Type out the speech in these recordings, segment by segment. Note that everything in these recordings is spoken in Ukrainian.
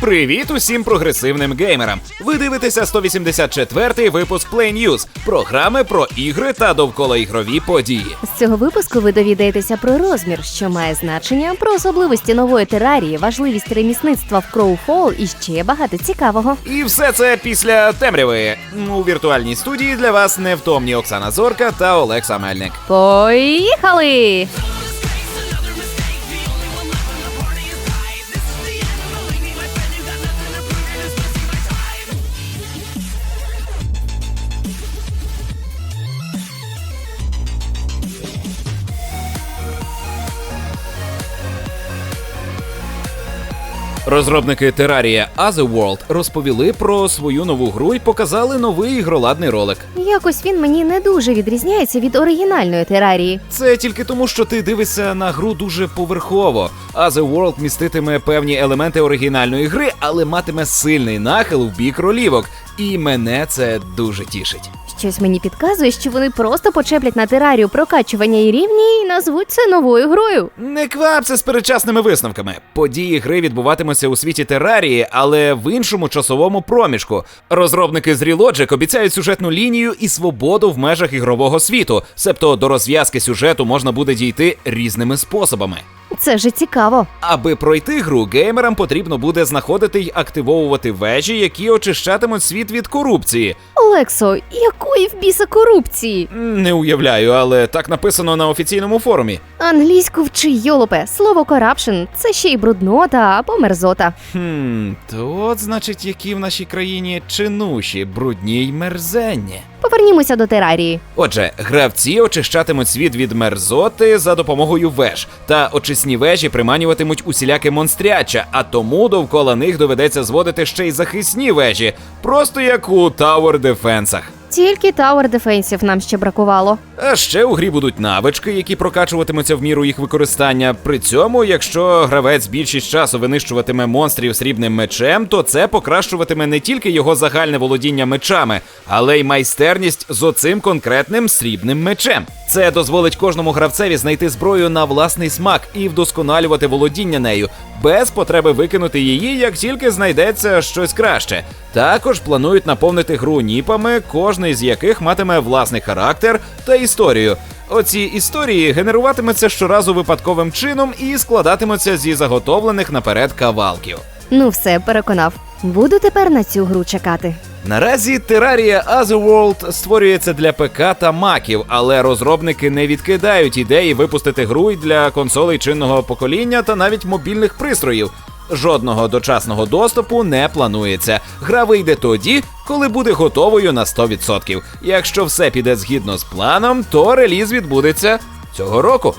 Привіт усім прогресивним геймерам! Ви дивитеся 184-й випуск Play News, програми про ігри та довколоігрові події. З цього випуску ви довідаєтеся про розмір, що має значення, про особливості нової терарії, важливість ремісництва в Crowfall і ще багато цікавого. І все це після темряви. У віртуальній студії для вас невтомні Оксана Зорка та Олекса Мельник. Поїхали! Розробники Terraria Otherworld розповіли про свою нову гру і показали новий ігроладний ролик. Якось він мені не дуже відрізняється від оригінальної терарії. Це тільки тому, що ти дивишся на гру дуже поверхово. Otherworld міститиме певні елементи оригінальної гри, але матиме сильний нахил в бік ролівок. І мене це дуже тішить. Щось мені підказує, що вони просто почеплять на терарію прокачування і рівні і назвуть це новою грою. Не квапся з передчасними висновками. Події гри відбуватимуться у світі Терарії, але в іншому часовому проміжку. Розробники з Relogic обіцяють сюжетну лінію і свободу в межах ігрового світу, себто до розв'язки сюжету можна буде дійти різними способами. Це же цікаво. Аби пройти гру, геймерам потрібно буде знаходити й активовувати вежі, які очищатимуть світ від корупції. Олексо, якої в біса корупції? Не уявляю, але так написано на офіційному форумі. Англійську вчи йолопе. Слово corruption – це ще й бруднота або мерзота. Хм, то от значить, які в нашій країні чинуші, брудні й мерзенні. Повернімося до терарії. Отже, гравці очищатимуть світ від мерзоти за допомогою веж, та очисні вежі приманюватимуть усіляке монстряча, а тому довкола них доведеться зводити ще й захисні вежі, просто як у Tower Дефенсах. Тільки Tower Defensive нам ще бракувало. А ще у грі будуть навички, які прокачуватимуться в міру їх використання. При цьому, якщо гравець більшість часу винищуватиме монстрів срібним мечем, то це покращуватиме не тільки його загальне володіння мечами, але й майстерність з оцим конкретним срібним мечем. Це дозволить кожному гравцеві знайти зброю на власний смак і вдосконалювати володіння нею. Без потреби викинути її, як тільки знайдеться щось краще. Також планують наповнити гру ніпами, кожний з яких матиме власний характер та історію. Оці історії генеруватимуться щоразу випадковим чином і складатимуться зі заготовлених наперед кавалків. Ну все, переконав. Буду тепер на цю гру чекати. Наразі Terraria Otherworld створюється для ПК та маків, але розробники не відкидають ідеї випустити гру й для консолей чинного покоління та навіть мобільних пристроїв. Жодного дочасного доступу не планується. Гра вийде тоді, коли буде готовою на 100%. Якщо все піде згідно з планом, то реліз відбудеться цього року.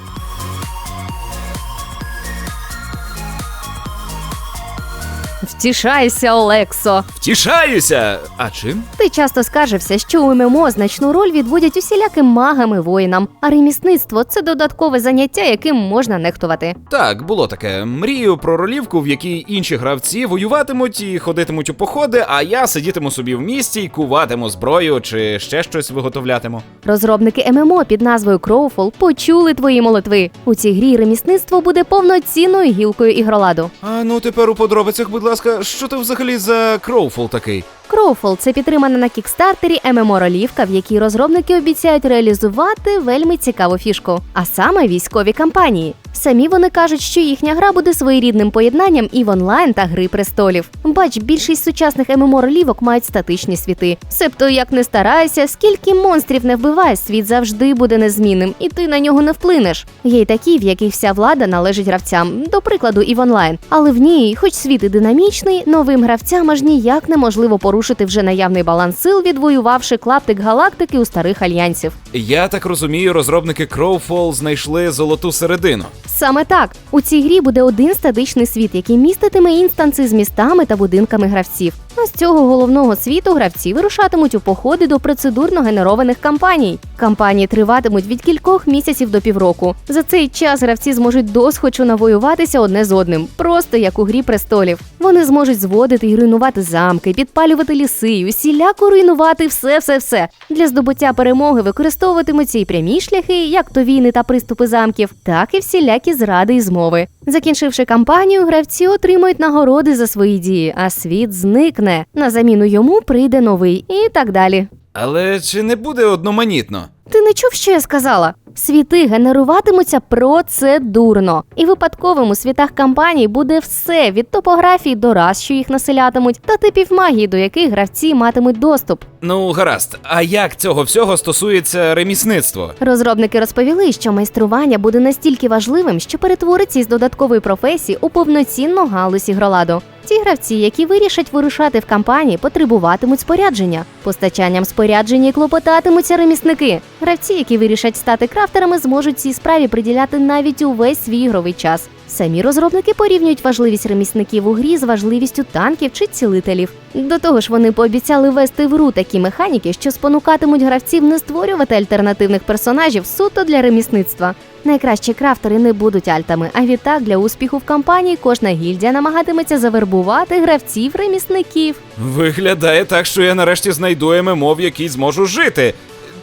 Втішайся, Олексо. Втішаюся! А чим? Ти часто скаржився, що у ММО значну роль відводять усіляким магам і воїнам, а ремісництво це додаткове заняття, яким можна нехтувати. Так, було таке. Мрію про ролівку, в якій інші гравці воюватимуть і ходитимуть у походи, а я сидітиму собі в місті і куватиму зброю чи ще щось виготовлятиму. Розробники ММО під назвою Crowfall почули твої молитви. У цій грі ремісництво буде повноцінною гілкою ігроладу. А ну тепер у подробицях, будь ласка, що то взагалі за кроуфол такий? Crowfall – це підтримана на кікстартері ММО-ролівка, в якій розробники обіцяють реалізувати вельми цікаву фішку, а саме військові кампанії. Самі вони кажуть, що їхня гра буде своєрідним поєднанням і в онлайн та гри престолів. Бач, більшість сучасних ММО-ролівок мають статичні світи. Себто, як не старайся, скільки монстрів не вбивай, світ завжди буде незмінним, і ти на нього не вплинеш. Є й такі, в яких вся влада належить гравцям, до прикладу, і в онлайн. Але в ній, хоч світ і динамічний, новим гравцям аж ніяк неможливо порушити порушити вже наявний баланс сил, відвоювавши клаптик галактики у старих альянсів. Я так розумію, розробники Crowfall знайшли золоту середину. Саме так у цій грі буде один статичний світ, який міститиме інстанси з містами та будинками гравців. А з цього головного світу гравці вирушатимуть у походи до процедурно генерованих кампаній. Кампанії триватимуть від кількох місяців до півроку. За цей час гравці зможуть досхочу навоюватися одне з одним, просто як у грі престолів. Вони зможуть зводити і руйнувати замки, підпалювати ліси, усіляко руйнувати все, все, все. Для здобуття перемоги використовуватимуться і прямі шляхи, як то війни та приступи замків, так і всілякі зради і змови. Закінчивши кампанію, гравці отримують нагороди за свої дії, а світ зникне. На заміну йому прийде новий і так далі. Але чи не буде одноманітно? Ти не чув, що я сказала? Світи генеруватимуться процедурно, і випадковим у світах кампаній буде все від топографій до рас, що їх населятимуть, та типів магії, до яких гравці матимуть доступ. Ну, гаразд, а як цього всього стосується ремісництво? Розробники розповіли, що майстрування буде настільки важливим, що перетвориться із додаткової професії у повноцінну галузь ігроладу. Ті гравці, які вирішать вирушати в кампанії, потребуватимуть спорядження. Постачанням спорядження і клопотатимуться ремісники. Гравці, які вирішать стати крафтерами, зможуть цій справі приділяти навіть увесь свій ігровий час. Самі розробники порівнюють важливість ремісників у грі з важливістю танків чи цілителів. До того ж, вони пообіцяли ввести в гру такі механіки, що спонукатимуть гравців не створювати альтернативних персонажів суто для ремісництва. Найкращі крафтери не будуть альтами, а відтак для успіху в кампанії кожна гільдія намагатиметься завербувати гравців ремісників. Виглядає так, що я нарешті знайду ММО, в якій зможу жити.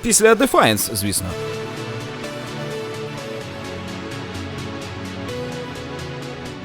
Після Defiance, звісно.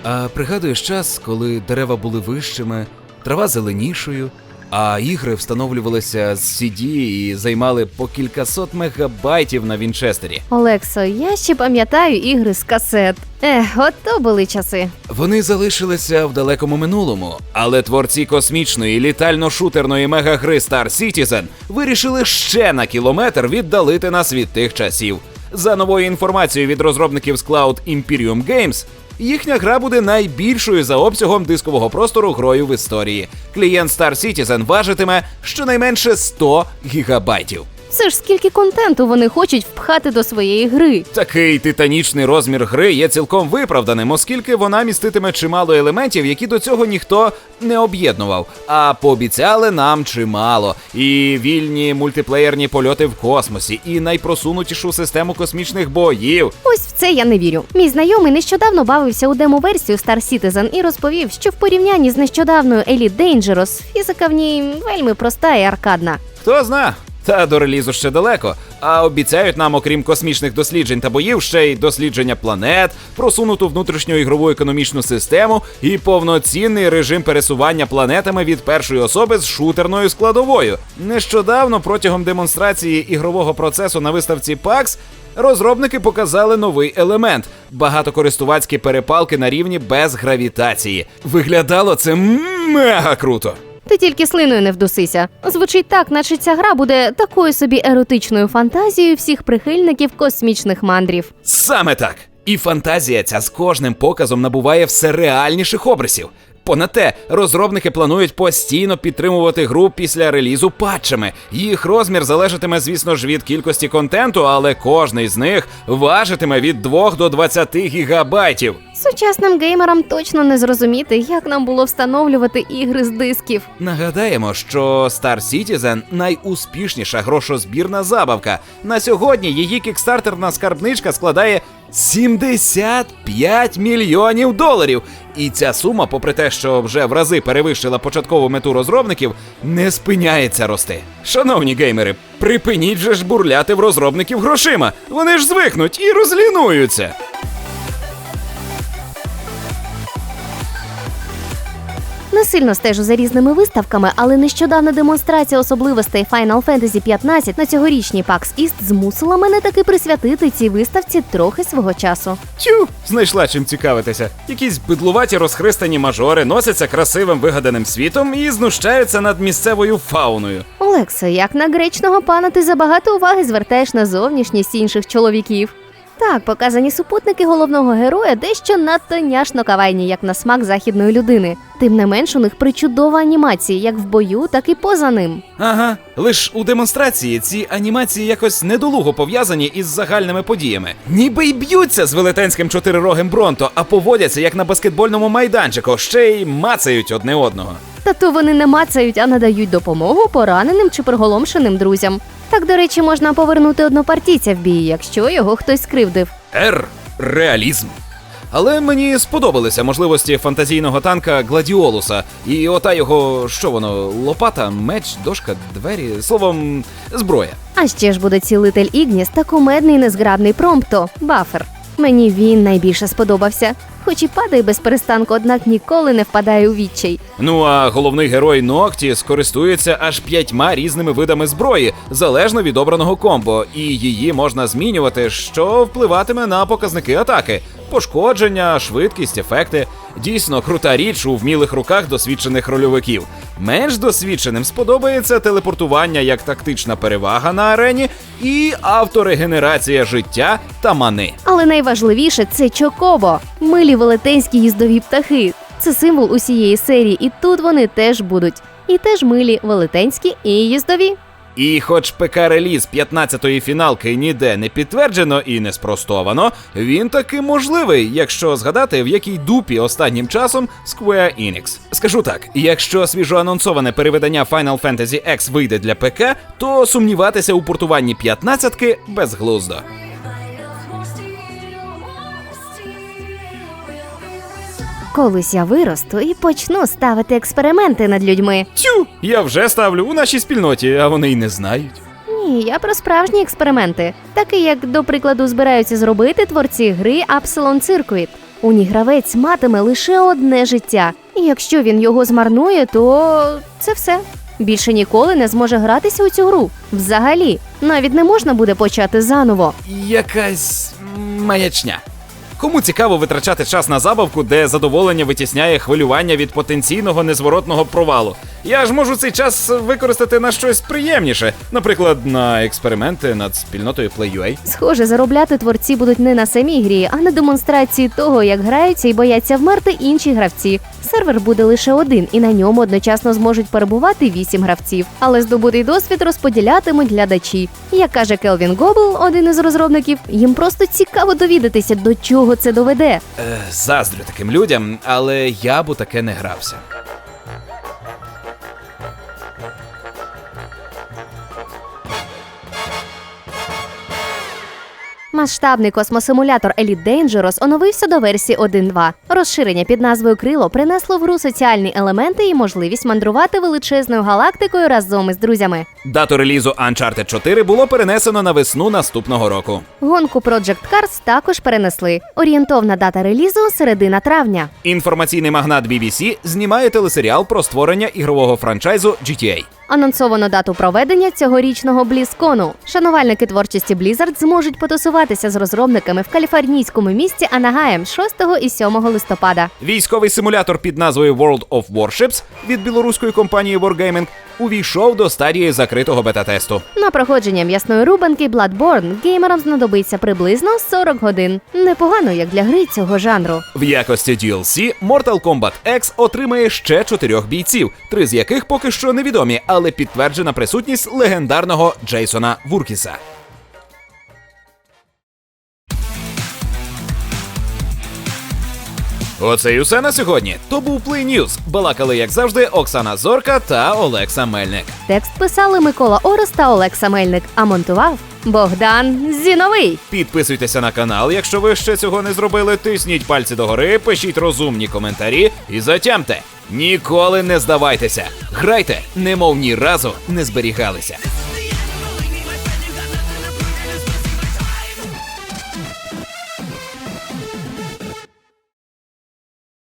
А пригадуєш час, коли дерева були вищими, трава зеленішою, а ігри встановлювалися з CD і займали по кількасот мегабайтів на Вінчестері. Олексо, я ще пам'ятаю ігри з касет. Ех, от то були часи. Вони залишилися в далекому минулому, але творці космічної літально-шутерної мегагри Star Citizen вирішили ще на кілометр віддалити нас від тих часів. За новою інформацією від розробників з Cloud Imperium Games, їхня гра буде найбільшою за обсягом дискового простору грою в історії. Клієнт Star Citizen важитиме щонайменше 100 гігабайтів. Це ж скільки контенту вони хочуть впхати до своєї гри. Такий титанічний розмір гри є цілком виправданим, оскільки вона міститиме чимало елементів, які до цього ніхто не об'єднував. А пообіцяли нам чимало. І вільні мультиплеєрні польоти в космосі, і найпросунутішу систему космічних боїв. Ось в це я не вірю. Мій знайомий нещодавно бавився у демо-версію Star Citizen і розповів, що в порівнянні з нещодавною Elite Dangerous фізика в ній вельми проста і аркадна. Хто зна? Та до релізу ще далеко. А обіцяють нам, окрім космічних досліджень та боїв, ще й дослідження планет, просунуту внутрішню ігрову економічну систему і повноцінний режим пересування планетами від першої особи з шутерною складовою. Нещодавно, протягом демонстрації ігрового процесу на виставці PAX, розробники показали новий елемент багатокористувацькі перепалки на рівні без гравітації. Виглядало це мега круто. Ти тільки слиною не вдусися. Звучить так, наче ця гра буде такою собі еротичною фантазією всіх прихильників космічних мандрів. Саме так. І фантазія ця з кожним показом набуває все реальніших обрисів. Понад те, розробники планують постійно підтримувати гру після релізу патчами. Їх розмір залежатиме, звісно ж, від кількості контенту, але кожний з них важитиме від 2 до 20 гігабайтів. Сучасним геймерам точно не зрозуміти, як нам було встановлювати ігри з дисків. Нагадаємо, що Star Citizen найуспішніша грошозбірна забавка. На сьогодні її кікстартерна скарбничка складає 75 мільйонів доларів. І ця сума, попри те, що вже в рази перевищила початкову мету розробників, не спиняється рости. Шановні геймери, припиніть же ж бурляти в розробників грошима. Вони ж звикнуть і розлінуються. Не сильно стежу за різними виставками, але нещодавна демонстрація особливостей Final Fantasy 15 на цьогорічній PAX East змусила мене таки присвятити цій виставці трохи свого часу. Тю, знайшла чим цікавитися. Якісь бидлуваті розхристані мажори носяться красивим вигаданим світом і знущаються над місцевою фауною. Олекса, як на гречного пана ти забагато уваги звертаєш на зовнішність інших чоловіків. Так, показані супутники головного героя дещо надто няшно кавайні, як на смак західної людини. Тим не менш, у них причудова анімація, як в бою, так і поза ним. Ага, лиш у демонстрації ці анімації якось недолуго пов'язані із загальними подіями. Ніби й б'ються з велетенським чотирирогим Бронто, а поводяться як на баскетбольному майданчику, ще й мацають одне одного. Та то вони не мацають, а надають допомогу пораненим чи приголомшеним друзям. Так, до речі, можна повернути однопартійця в бій, якщо його хтось скривдив. Р. Реалізм. Але мені сподобалися можливості фантазійного танка Гладіолуса. І ота його, що воно, лопата, меч, дошка, двері, словом, зброя. А ще ж буде цілитель Ігніс та кумедний незграбний промпто Бафер. Мені він найбільше сподобався. Хоч і падає без перестанку, однак ніколи не впадає у відчай. Ну а головний герой Нокті скористується аж п'ятьма різними видами зброї, залежно від обраного комбо, і її можна змінювати, що впливатиме на показники атаки. Пошкодження, швидкість, ефекти. Дійсно крута річ у вмілих руках досвідчених рольовиків. Менш досвідченим сподобається телепортування як тактична перевага на арені і авторегенерація життя та мани. Але найважливіше це Чокобо, милі велетенські їздові птахи. Це символ усієї серії, і тут вони теж будуть. І теж милі, велетенські і їздові. І хоч ПК-реліз 15-ї фіналки ніде не підтверджено і не спростовано, він таки можливий, якщо згадати, в якій дупі останнім часом Square Enix. Скажу так: якщо свіжоанонсоване перевидання Final Fantasy X вийде для ПК, то сумніватися у портуванні 15-ки безглуздо. Колись я виросту і почну ставити експерименти над людьми. Тю, я вже ставлю у нашій спільноті, а вони й не знають. Ні, я про справжні експерименти, такі як, до прикладу, збираються зробити творці гри Absalon Circuit. У ній гравець матиме лише одне життя, і якщо він його змарнує, то це все. Більше ніколи не зможе гратися у цю гру. Взагалі, навіть не можна буде почати заново. Якась маячня. Кому цікаво витрачати час на забавку, де задоволення витісняє хвилювання від потенційного незворотного провалу? Я ж можу цей час використати на щось приємніше, наприклад, на експерименти над спільнотою Play.ua. Схоже, заробляти творці будуть не на самій грі, а на демонстрації того, як граються і бояться вмерти інші гравці. Сервер буде лише один, і на ньому одночасно зможуть перебувати вісім гравців. Але здобутий досвід розподілятимуть глядачі. Як каже Келвін Гобл, один із розробників, їм просто цікаво довідатися, до чого це доведе. Е, заздрю таким людям, але я б у таке не грався. Масштабний космосимулятор Elite Dangerous оновився до версії 1.2. Розширення під назвою Крило принесло в гру соціальні елементи і можливість мандрувати величезною галактикою разом із друзями. Дату релізу Uncharted 4 було перенесено на весну наступного року. Гонку Project Cars також перенесли. Орієнтовна дата релізу середина травня. Інформаційний магнат BBC знімає телесеріал про створення ігрового франчайзу GTA. Анонсовано дату проведення цьогорічного Блізкону. Шанувальники творчості Blizzard зможуть потусуватися з розробниками в каліфорнійському місті Анагаєм 6 і 7 листопада. Військовий симулятор під назвою World of Warships від білоруської компанії Wargaming увійшов до стадії закритого бета-тесту. На проходження м'ясної рубанки Bloodborne геймерам знадобиться приблизно 40 годин. Непогано як для гри цього жанру. В якості DLC Mortal Kombat X отримає ще чотирьох бійців, три з яких поки що невідомі, але підтверджена присутність легендарного Джейсона Вуркіса. Оце й усе на сьогодні. То був Play News. Балакали, як завжди, Оксана Зорка та Олекса Мельник. Текст писали Микола Орес та Олекса Мельник, а монтував Богдан Зіновий. Підписуйтеся на канал, якщо ви ще цього не зробили. Тисніть пальці догори, пишіть розумні коментарі і затямте. Ніколи не здавайтеся. Грайте, немов ні разу не зберігалися.